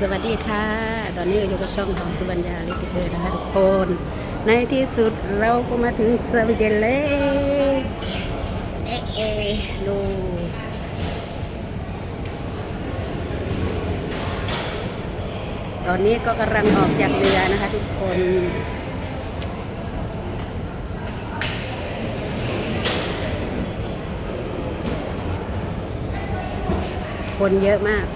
สวัสดีค่ะ ตอนนี้อยู่กับช่องของสุบัญญาลิติเกอร์นะคะทุกคน ในที่สุดเราก็มาถึงสวีเดนแล้วเอ๊ะเอ๊ะดูตอนนี้ก็กำลังออกจากเรือนะคะทุกคนคนเยอะมาก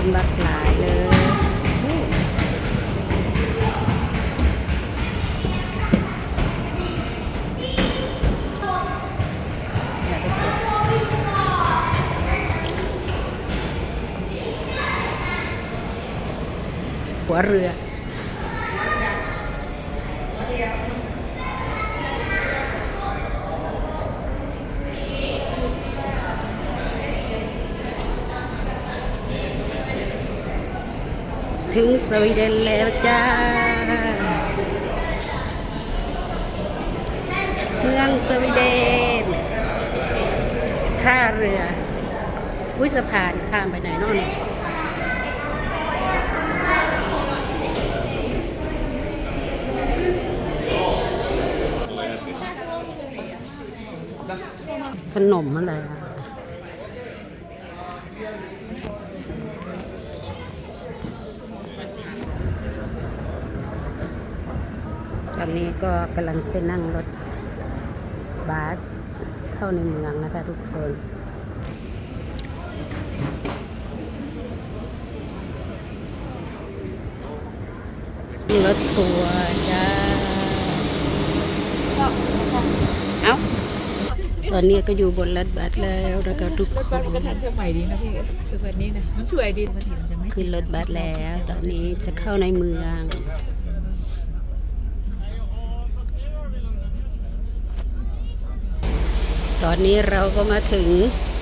คนบักหลายเลยหัวเรือ ถึงสวีเดนแล้วจ้า เมืองสวีเดนท่าเรืออุ้ยสะพานข้ามไปไหนน่นขนมอะไรอะ ต อนนี้ก็กำลังไปนั่งรถบัสเข้าในเมืองนะคะทุกคนรถทัวร์จ้าเอาตอนนี้ก็อยู่บนรถบัสแล้วนะคะทุกคนรถบัสมันก็ทันสมัยดีนะพี่รถบัสนี้นะมันสวยดีปกติมันจะไม่ขึ้นรถบัสแล้ว ตอนนี้จะเข้าในเมือง ตอนนี้เราก็มาถึง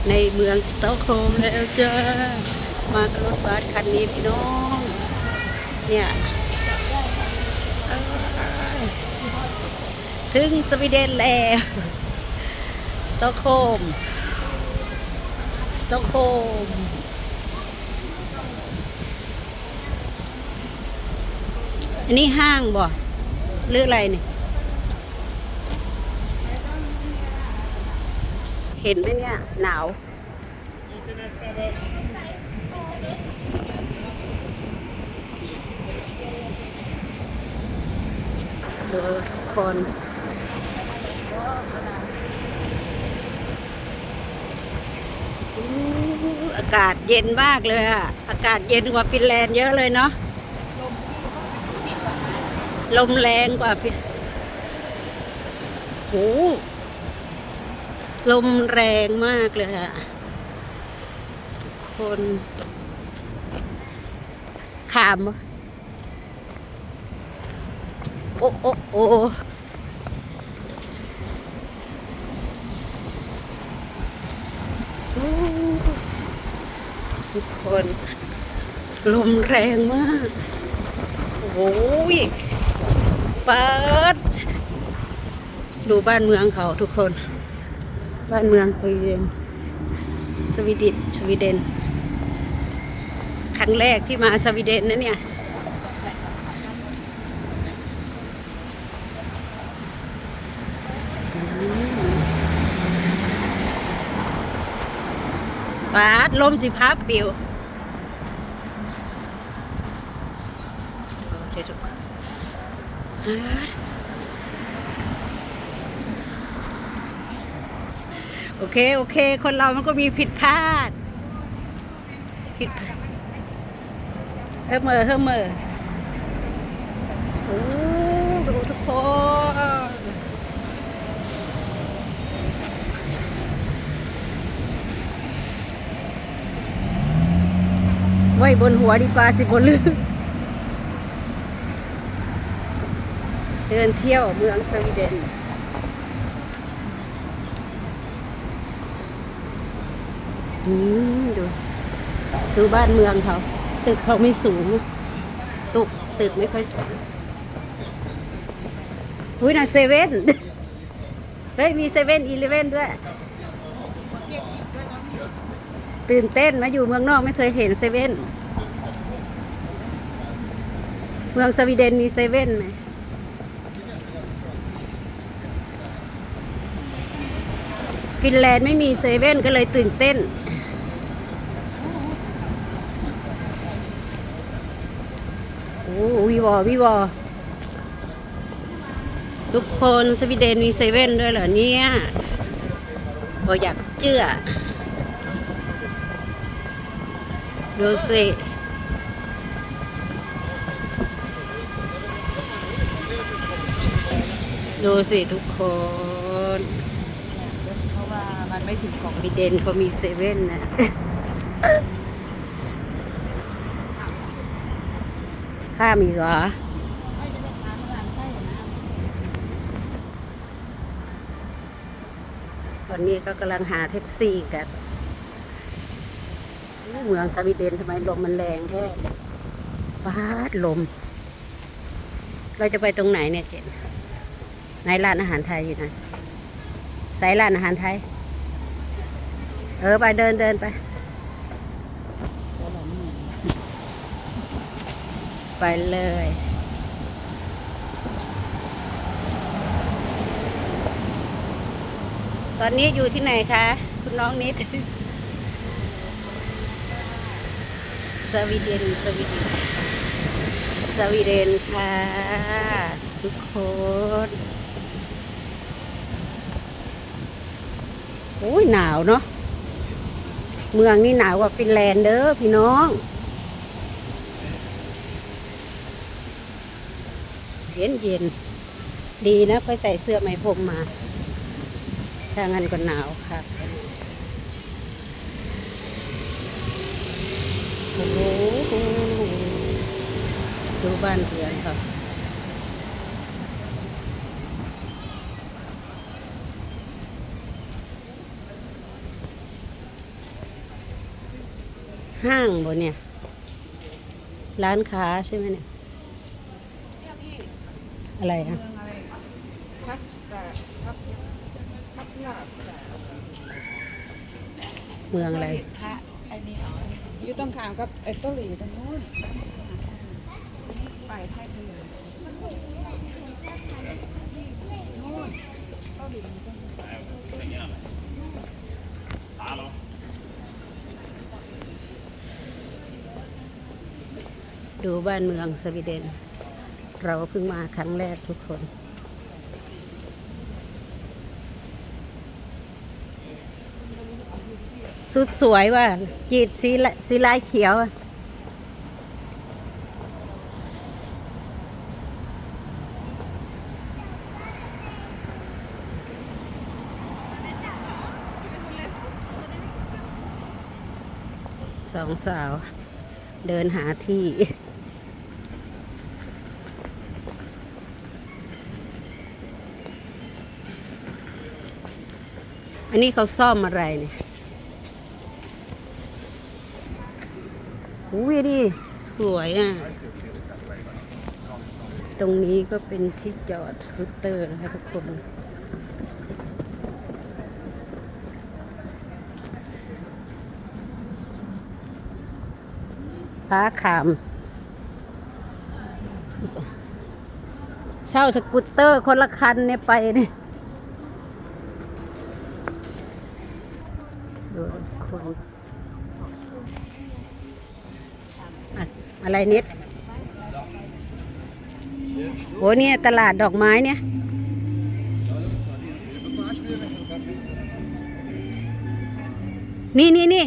ในเมืองสตอกโฮล์มแล้วจ้ามากับรถบัสคันนี้พี่น้อง เนี่ยเอ้ยถึงสวีเดนแล้วสตอกโฮล์มสตอกโฮล์มอันนี้ห้างบ่หรืออะไรเนี่ย เห็นไหมเนี่ย หนาว ดูคนอากาศเย็นมากเลยอะอากาศเย็นกว่าฟินแลนด์เยอะเลยเนาะลมแรงกว่าฟินโห ลมแรงมากเลยอะทุกคนขามโอ้โอ้โอ้โอ้ทุกคน ลมแรงมาก โอ้ยเปิด ดูบ้านเมืองเขาทุกคน บ้านเมืองสวีเดน สวีดิตสวีเดน ครั้งแรกที่มาสวีเดนนะเนี่ย ปาดลมสิพับปิวโอเคทุกคนปาด โอเค โอเค คนเรามันก็มีผิดพลาด ผิดพลาดเฮ้อเมอเฮ้อเมอโอ้ดูทุกคนไว้บนหัวดีกว่าสิบนลืเดินเที่ยวเมืองสวีเดน อืม ดู ดูบ้านเมืองเขา ตึกเขาไม่สูงตุกตึกไม่ค่อยสูงอุ้ยน่ะเซเว่นเฮ้ย มีเซเว่นอีเลเว่นด้วย ตื่นเต้นมาอยู่เมืองนอกไม่เคยเห็นเซเว่นเมืองสวีเดนมีเซเว่นไหมฟินแลนด์ไม่มีเซเว่นก็เลยตื่นเต้น โอ้ วีวอวีวอทุกคนสวีเดนมีเซเว่นด้วยเหรอเนี่ยบออยากเชื่อดูสิดูสิทุกคนเพราะว่ามันไม่ถึงของสวีเดนเขามีเซเว่นนะ ข้ามอีกเหรอตอนนี้ก็กำลังหาแท็กซี่กันเมืองสวีเดนทำไมลมมันแรงแท้ปาดลม เราจะไปตรงไหนเนี่ยเจนไหนร้านอาหารไทยอยู่ไหนสายร้านอาหารไทย เออ ไปเดินเดินไป ไปเลย ตอนนี้อยู่ที่ไหนคะ คุณน้องนิด สวีเดน สวีเดน สวีเดนค่ะ ทุกคนโอ้ยหนาวเนาะเมืองนี่หนาวกว่าฟินแลนด์เด้อพี่น้อง เย็นเย็นๆดีนะไปใส่เสื้อไหมพรมมา ถ้างั้นก็หนาวค่ะ โอ้โหดูบ้านเรือนเขาห้างบนเนี่ย ร้านค้าใช่ไหมเนี่ย อะไรอะพักแต่พักพักหลับเมืองอะไรพระไอ้นี่เอาอยู่ตรงข้ามกับไอ้ต้นหลีตรงนู้นไปไทยไปเลยดูบ้านเมืองสวีเดน เราเพิ่งมาครั้งแรกทุกคน สุดสวยว่ะจีดสีละสีลายเขียวสองสาวเดินหาที่ อันนี้เขาซ่อมอะไรเนี่ยอุ้ยดิสวยอะ ตรงนี้ก็เป็นที่จอดสกูตเตอร์นะคะทุกคนฟ้าขามเช่าสกูตเตอร์คนละคันเนี่ยไปเนี่ยดูคน อะอะไรนิดโหเนี่ยตลาดดอกไม้เนี่ยนี่นี่นี่